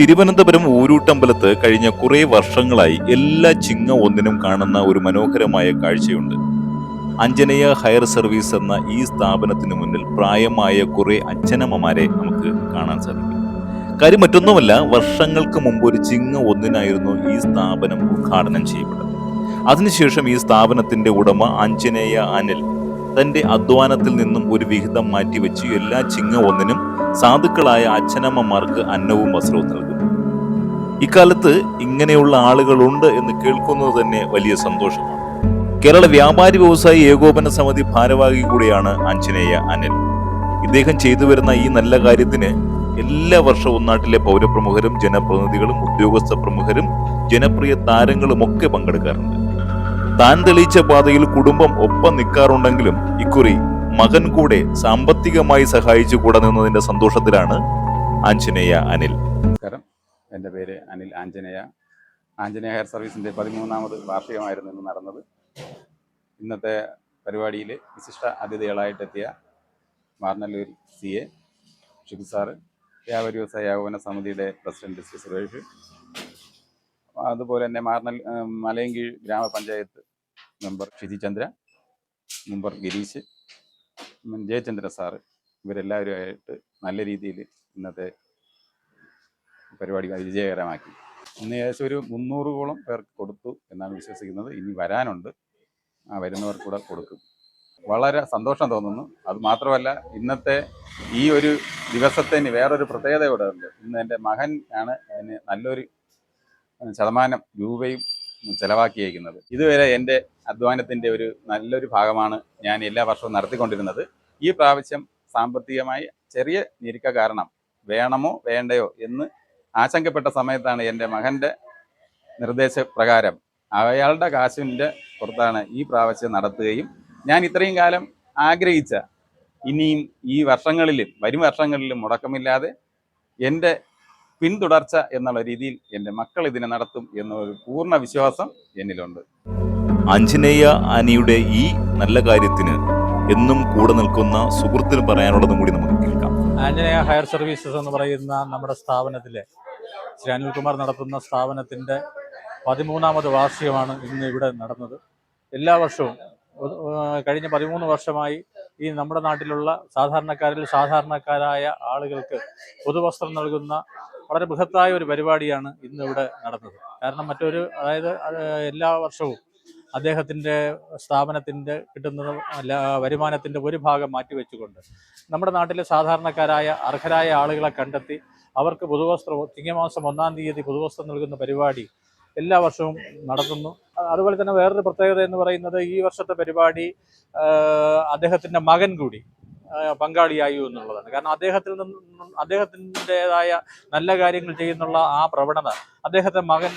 തിരുവനന്തപുരം ഊരൂട്ടമ്പലത്ത് കഴിഞ്ഞ കുറേ വർഷങ്ങളായി എല്ലാ ചിങ്ങ ഒന്നിനും കാണുന്ന ഒരു മനോഹരമായ കാഴ്ചയുണ്ട്. അഞ്ജനേയ ഹയർ സർവീസ് എന്ന ഈ സ്ഥാപനത്തിന് മുന്നിൽ പ്രായമായ കുറെ അച്ഛനമ്മമാരെ നമുക്ക് കാണാൻ സാധിക്കും. കാര്യം മറ്റൊന്നുമല്ല വർഷങ്ങൾക്ക് മുമ്പ് ഒരു ചിങ്ങ ഒന്നിനായിരുന്നു ഈ സ്ഥാപനം ഉദ്ഘാടനം ചെയ്യപ്പെട്ടത്. അതിനുശേഷം ഈ സ്ഥാപനത്തിന്റെ ഉടമ അഞ്ജനേയ അനിൽ തന്റെ അധ്വാനത്തിൽ നിന്നും ഒരു വിഹിതം മാറ്റിവെച്ച്. എല്ലാ ചിങ്ങ ഒന്നിനും സാധുക്കളായ അച്ഛനമ്മമാർക്ക് അന്നവും വസ്ത്രവും നൽകും ഇക്കാലത്ത് ഇങ്ങനെയുള്ള ആളുകളുണ്ട് എന്ന് കേൾക്കുന്നത് തന്നെ വലിയ സന്തോഷമാണ്. കേരള വ്യാപാരി വ്യവസായി ഏകോപന സമിതി ഭാരവാഹി കൂടിയാണ് ആഞ്ജനേയ അനിൽ. ഇദ്ദേഹം ചെയ്തു വരുന്ന ഈ നല്ല കാര്യത്തിന് എല്ലാ വർഷവും നാട്ടിലെ പൗരപ്രമുഖരും ജനപ്രതിനിധികളും ഉദ്യോഗസ്ഥ പ്രമുഖരും ജനപ്രിയ താരങ്ങളും ഒക്കെ പങ്കെടുക്കാറുണ്ട്. താൻ തെളിയിച്ച പാതയിൽ കുടുംബം ഒപ്പം നിൽക്കാറുണ്ടെങ്കിലും ഇക്കുറി മകൻ കൂടെ സാമ്പത്തികമായി സഹായിച്ചു കൂടെ നിന്നതിന്റെ സന്തോഷത്തിലാണ് ആഞ്ജനേയ അനിൽ. നമസ്കാരം. എന്റെ പേര് അനിൽ ആഞ്ജനേയ. ആഞ്ജനേയ ഹയർ സർവീസിന്റെ പതിമൂന്നാമത് വാർഷികമായിരുന്നു ഇന്ന് നടന്നത്. ഇന്നത്തെ പരിപാടിയിൽ വിശിഷ്ട അതിഥികളായിട്ടെത്തിയ Marnallur C A Shibu sir വ്യാപാരി വ്യവസായ ഏകോപന സമിതിയുടെ പ്രസിഡന്റ് ശ്രീ സുരേഷ് അതുപോലെ തന്നെ മാർണൽ മലയങ്കീഴ് ഗ്രാമപഞ്ചായത്ത് മെമ്പർ ഫിജിചന്ദ്ര മെമ്പർ ഗിരീഷ് ജയചന്ദ്ര സാറ് ഇവരെല്ലാവരുമായിട്ട് നല്ല രീതിയിൽ ഇന്നത്തെ പരിപാടി വിജയകരമാക്കി. ഇന്ന് ഏകദേശം ഒരു മുന്നൂറോളം പേർക്ക് കൊടുത്തു എന്നാണ് വിശ്വസിക്കുന്നത്. ഇനി വരാനുണ്ട്. ആ വരുന്നവർക്ക് കൂടെ കൊടുക്കും. വളരെ സന്തോഷം തോന്നുന്നു. അത് മാത്രമല്ല ഇന്നത്തെ ഈ ഒരു ദിവസത്തിന് വേറൊരു പ്രത്യേകത കൂടെ ഉണ്ട്. ഇന്ന് എന്റെ മകൻ ആണ് അതിന് നല്ലൊരു ശതമാനം രൂപയും ചെലവാക്കിയേക്കുന്നത്. ഇതുവരെ എന്റെ അധ്വാനത്തിന്റെ ഒരു നല്ലൊരു ഭാഗമാണ് ഞാൻ എല്ലാ വർഷവും നടത്തിക്കൊണ്ടിരുന്നത്. ഈ പ്രാവശ്യം സാമ്പത്തികമായി ചെറിയ ഞെരുക്ക കാരണം വേണമോ വേണ്ടയോ എന്ന് ആശങ്കപ്പെട്ട സമയത്താണ് എന്റെ മകന്റെ നിർദ്ദേശപ്രകാരം അയാളുടെ കാശിന്റെ പുറത്താണ് ഈ പ്രാവശ്യം നടത്തുകയും ഞാൻ ഇത്രയും കാലം ആഗ്രഹിച്ച ഇനിയും ഈ വർഷങ്ങളിലും വരും വർഷങ്ങളിലും മുടക്കമില്ലാതെ എന്റെ പിന്തുടർച്ച എന്നുള്ള രീതിയിൽ എന്റെ മക്കൾ ഇതിനെ നടത്തും എന്നൊരു പൂർണ വിശ്വാസം എന്നിലുണ്ട്. അഞ്ജനേയ അനിയുടെ ഈ നല്ല കാര്യത്തിന് എന്നും കൂടെ നിൽക്കുന്ന സുഹൃത്തിന് പറയാനുള്ളതും കൂടി നമുക്ക് കേൾക്കാം. ആഞ്ജനേയ ഹയർ സർവീസസ് എന്ന് പറയുന്ന നമ്മുടെ സ്ഥാപനത്തിലെ ശ്രീ അനിൽകുമാർ നടത്തുന്ന സ്ഥാപനത്തിന്റെ പതിമൂന്നാമത് വാർഷികമാണ് ഇന്ന് ഇവിടെ നടന്നത്. എല്ലാ വർഷവും കഴിഞ്ഞ പതിമൂന്ന് വർഷമായി ഈ നമ്മുടെ നാട്ടിലുള്ള സാധാരണക്കാരിൽ സാധാരണക്കാരായ ആളുകൾക്ക് പൊതുവസ്ത്രം നൽകുന്ന വളരെ ബൃഹത്തായ ഒരു പരിപാടിയാണ് ഇന്ന് ഇവിടെ നടന്നത്. കാരണം മറ്റൊരു അതായത് എല്ലാ വർഷവും അദ്ദേഹത്തിന്റെ സ്ഥാപനത്തിന്റെ കിട്ടുന്ന വരുമാനത്തിന്റെ ഒരു ഭാഗം മാറ്റിവെച്ചുകൊണ്ട് നമ്മുടെ നാട്ടിലെ സാധാരണക്കാരായ അർഹരായ ആളുകളെ കണ്ടെത്തി അവർക്ക് പുതുവസ്ത്രം ചിങ്ങമാസം ഒന്നാം തീയതി പുതുവസ്ത്രം നൽകുന്ന പരിപാടി എല്ലാ വർഷവും നടത്തുന്നു. അതുപോലെ തന്നെ വേറൊരു പ്രത്യേകത എന്ന് പറയുന്നത് ഈ വർഷത്തെ പരിപാടി അദ്ദേഹത്തിന്റെ മകൻ കൂടി പങ്കാളിയായി എന്നുള്ളതാണ്. കാരണം അദ്ദേഹത്തിൽ നിന്നും അദ്ദേഹത്തിന്റെതായ നല്ല കാര്യങ്ങൾ ചെയ്യുന്നുള്ള ആ പ്രവണത അദ്ദേഹത്തെ മകൻ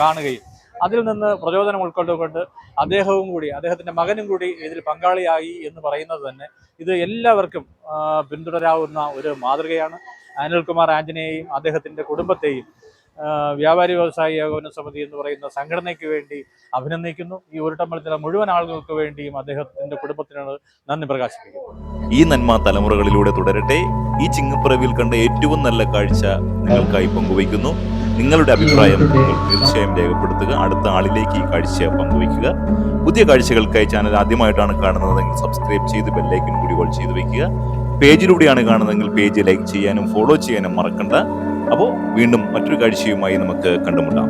കാണുകയും അതിൽ നിന്ന് പ്രചോദനം ഉൾക്കൊണ്ടുകൊണ്ട് അദ്ദേഹവും കൂടി അദ്ദേഹത്തിന്റെ മകനും കൂടി ഇതിൽ പങ്കാളിയായി എന്ന് പറയുന്നത് തന്നെ ഇത് എല്ലാവർക്കും പിന്തുടരാവുന്ന ഒരു മാതൃകയാണ്. അനിൽകുമാർ ആന്റണിയെയും അദ്ദേഹത്തിന്റെ കുടുംബത്തെയും വ്യാപാരി വ്യവസായി ഏകോപന സമിതി എന്ന് പറയുന്ന സംഘടനയ്ക്ക് വേണ്ടി അഭിനന്ദിക്കുന്നു. ഈ ഉരുട്ടമ്പലത്തിലെ മുഴുവൻ ആളുകൾക്ക് വേണ്ടിയും അദ്ദേഹത്തിന്റെ കുടുംബത്തിനാണ് നന്ദി പ്രകാശിപ്പിക്കുന്നത്. ഈ നന്മ തലമുറകളിലൂടെ തുടരട്ടെ. ഈ ചിങ്ങപ്പിറവിയിൽ കണ്ട ഏറ്റവും നല്ല കാഴ്ച നിങ്ങൾക്കായി പങ്കുവയ്ക്കുന്നു. നിങ്ങളുടെ അഭിപ്രായം നിങ്ങൾ തീർച്ചയായും രേഖപ്പെടുത്തുക. അടുത്ത ആളിലേക്ക് ഈ കാഴ്ച പങ്കുവയ്ക്കുക. പുതിയ കാഴ്ചകൾക്കായി ചാനൽ ആദ്യമായിട്ടാണ് കാണുന്നതെങ്കിൽ സബ്സ്ക്രൈബ് ചെയ്ത് ബെല്ലൈക്കൻ കൂടി ഓൾ ചെയ്ത് വയ്ക്കുക പേജിലൂടെയാണ് കാണുന്നതെങ്കിൽ പേജ് ലൈക്ക് ചെയ്യാനും ഫോളോ ചെയ്യാനും മറക്കണ്ട. അപ്പോൾ വീണ്ടും മറ്റൊരു കാഴ്ചയുമായി നമുക്ക് കണ്ടുമുട്ടാം.